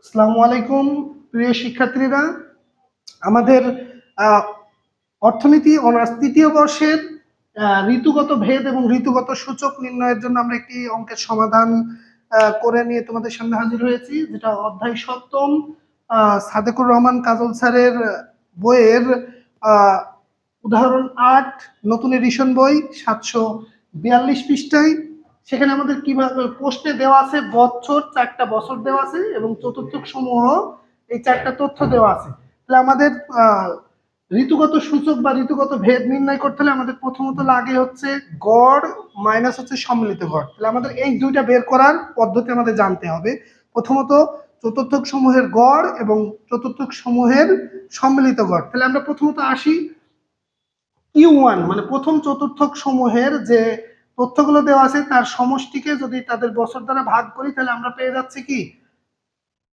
আসসালামু আলাইকুম, প্রিয় শিক্ষার্থীরা। আমাদের অর্থনীতি অনার্স তৃতীয় বর্ষের ঋতুগত ভেদ এবং ঋতুগত সূচক নির্ণয়ের জন্য আমরা একটি অঙ্কের সমাধান করে নিয়ে তোমাদের সামনে হাজির হয়েছি, যেটা অধ্যায় সপ্তম সাদেকুর রহমান কাজল স্যারের বইয়ের উদাহরণ আট, নতুন এডিশন বই, সাতশো বিয়াল্লিশ পৃষ্ঠায়। সেখানে আমাদের কীভাবে প্রশ্নে দেওয়া আছে, বছর, চারটা বছর দেওয়া আছে এবং চতুর্থক সমূহ, এই চারটা তথ্য দেওয়া আছে। তাহলে আমাদের ঋতুগত সূচক বা ঋতুগত ভেদ নির্ণয় করতে হলে আমাদের প্রথমত লাগে হচ্ছে গড় মাইনাস হচ্ছে সম্মিলিত গড়। তাহলে আমাদের এই দুইটা বের করার পদ্ধতি আমাদের জানতে হবে। প্রথমত চতুর্থক সমূহের গড় এবং চতুর্থক সমূহের সম্মিলিত গড়। তাহলে আমরা প্রথমত আসি ইউ ওয়ান মানে প্রথম চতুর্থক সমূহের যে তথ্যগুলো দেওয়া আছে, তার সমষ্টিকে যদি তাদের বছর দ্বারা ভাগ করি, তাহলে আমরা পেয়ে যাচ্ছি কি?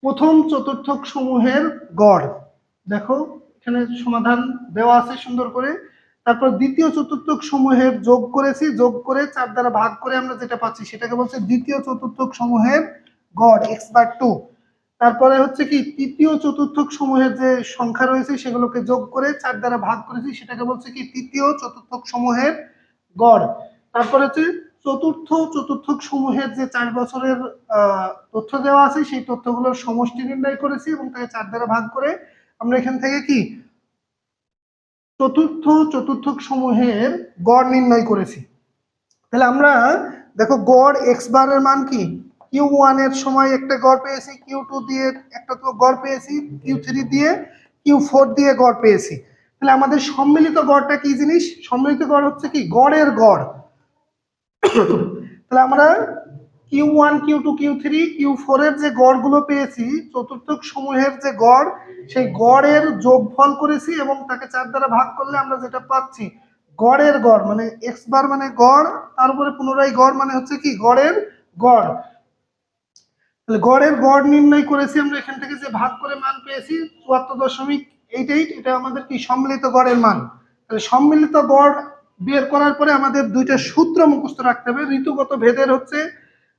প্রথম চতুর্থক সমূহের গড়। দেখো, এখানে সমাধান দেওয়া আছে সুন্দর করে। তারপর দ্বিতীয় চতুর্থক সমূহের যোগ করেছি, যোগ করে চার দ্বারা ভাগ করে আমরা যেটা পাচ্ছি, সেটাকে বলছে দ্বিতীয় চতুর্থক সমূহের গড় এক্স বার টু তারপরে হচ্ছে কি, তৃতীয় চতুর্থক সমূহের যে সংখ্যা রয়েছে, সেগুলোকে যোগ করে চার দ্বারা ভাগ করেছি, সেটাকে বলছে কি, তৃতীয় চতুর্থক সমূহের গড়। তারপরে হচ্ছে চতুর্থ চতুর্থক সমূহের যে চার বছরের তথ্য দেওয়া আছে, সেই তথ্যগুলোর সমষ্টি নির্ণয় করেছি এবং তাকে চার দ্বারা ভাগ করে আমরা এখান থেকে কি? চতুর্থ চতুর্থক সমূহের গড় নির্ণয় করেছি। তাহলে আমরা দেখো গড় এক্স বারের মান কি? কিউ ওয়ানের সময় একটা গড় পেয়েছি কিউ টু দিয়ে একটা তো গড় পেয়েছি কিউ থ্রি দিয়ে কিউ ফোর দিয়ে গড় পেয়েছি। তাহলে আমাদের সম্মিলিত গড়টা কি জিনিস? সম্মিলিত গড় হচ্ছে কি? গড়ের গড়। তাহলে আমরা Q one Q two Q three Q four এর যে গড়গুলো পেয়েছি, চতুর্থক সমূহের যে গড়, সেই গড়ের যোগফল করেছি এবং তাকে চার দ্বারা ভাগ করলে আমরা যেটা পাচ্ছি, গড়ের গড় মানে এক্স বার মানে গড়, তার উপরে পুনরায় গড় মানে হচ্ছে কি, গড়ের গড়। তাহলে গড়ের গড় নির্ণয় করেছি আমরা, এখান থেকে যে ভাগ করে মান পেয়েছি, চুয়াত্তর দশমিক এইট এইট এটা আমাদের কি সম্মিলিত গড়ের মান? তাহলে সম্মিলিত গড় বের করার পরে আমাদের দুইটা সূত্র মুখস্থ রাখতে হবে। ঋতুগত ভেদের হচ্ছে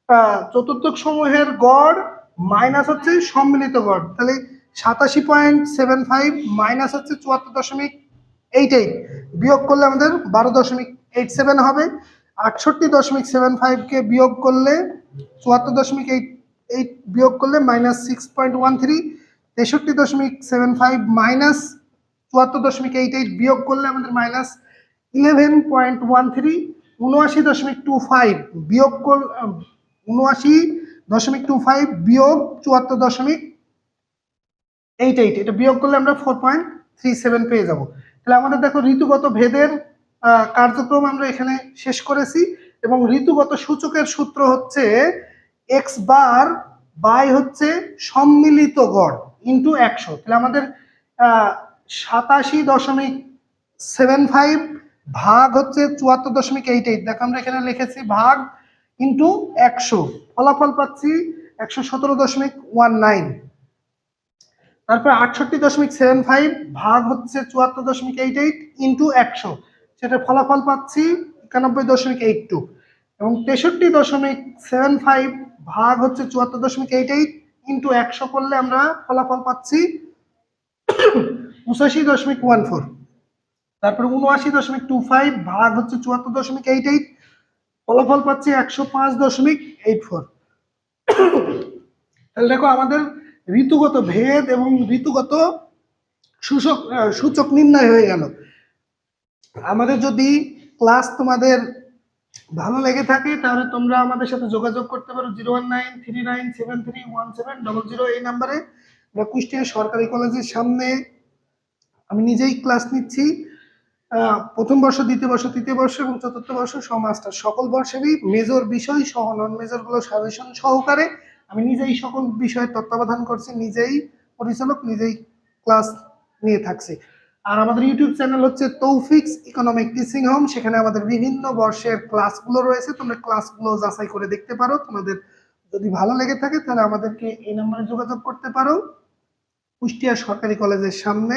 আহ, চতুর্থক সমূহের গড় মাইনাস হচ্ছে সম্মিলিত গড়। তাহলে সাতাশি পয়েন্ট সেভেন ফাইভ মাইনাস হচ্ছে চুয়াত্তর দশমিক এইট এইট বিয়োগ করলে আমাদের বারো দশমিক এইট সেভেন হবে। আটষট্টি দশমিক সেভেন ফাইভকে বিয়োগ করলে চুয়াত্তর দশমিক এইট এইট বিয়োগ করলে minus six point one three তেষট্টি দশমিক সেভেন ফাইভ মাইনাস চুয়াত্তর দশমিক এইট এইট বিয়োগ করলে আমাদের minus eleven point one three উনআশি দশমিক টু ফাইভ বিয়োগ করল উনআশি দশমিক টু ফাইভ বিয়োগ চুয়াত্তর দশমিক এইট এইট এটা বিয়োগ করলে আমরা ফোর পয়েন্ট থ্রি সেভেন পেয়ে যাব। তাহলে আমাদের দেখো ঋতুগত ভেদের কার্যক্রম আমরা এখানে শেষ করেছি এবং ঋতুগত সূচকের সূত্র হচ্ছে এক্স বার বাই হচ্ছে সম্মিলিত গড় ইন্টু একশো। তাহলে আমাদের সাতাশি দশমিক সেভেন ফাইভ ভাগ হচ্ছে চুয়াত্তর দশমিক এইট এইট দেখো আমরা এখানে লিখেছি ভাগ ইন্টু একশো। ফলাফল পাচ্ছি একশো সতেরো দশমিক ওয়ান নাইন তারপর আটষট্টি দশমিক সেভেন ফাইভ ভাগ হচ্ছে চুয়াত্তর দশমিক এইট এইট ইন্টু একশো। সেটার ফলাফল পাচ্ছি একানব্বই দশমিক এইট টু এবং তেষট্টি দশমিক সেভেন ফাইভ ভাগ হচ্ছে চুয়াত্তর দশমিক এইট এইট ইন্টু একশো করলে আমরা ফলাফল পাচ্ছি পঁচাশি দশমিক ওয়ান ফোর তারপরে উনআশি দশমিক টু ফাইভ ভাগ হচ্ছে চুয়াত্তর দশমিক এইট এইট ফলাফল পাচ্ছি একশো পাঁচ দশমিক এইট ফোর তাহলে দেখো আমাদের ঋতুগত ভেদ এবং ঋতুগত সূচক সূচক নির্ণয় হয়ে গেল। আমাদের যদি ক্লাস তোমাদের ভালো লেগে থাকে, তাহলে তোমরা আমাদের সাথে যোগাযোগ করতে পারো zero one nine three nine seven three one seven double zero এই নাম্বারে আমরা কুষ্টিয়া সরকারি কলেজের সামনে, আমি নিজেই ক্লাস নিচ্ছি। প্রথম বর্ষ, দ্বিতীয় বর্ষ, তৃতীয় বর্ষ এবং চতুর্থ বর্ষ সমাজটা সকল বর্ষেরই মেজর বিষয় সহ নন মেজরগুলো সাজেশন সহকারে আমি নিজেই সকল বিষয়ের তত্ত্বাবধান করছি, নিজেই পরিচালক, নিজেই ক্লাস নিয়ে থাকছি। আর আমাদের ইউটিউব চ্যানেল হচ্ছে তৌফিক্স ইকোনমিক টিচিং হোম সেখানে আমাদের বিভিন্ন বর্ষের ক্লাসগুলো রয়েছে। তোমরা ক্লাসগুলো যাচাই করে দেখতে পারো। তোমাদের যদি ভালো লেগে থাকে, তাহলে আমাদেরকে এই নম্বরে যোগাযোগ করতে পারো। কুষ্টিয়া সরকারি কলেজের সামনে।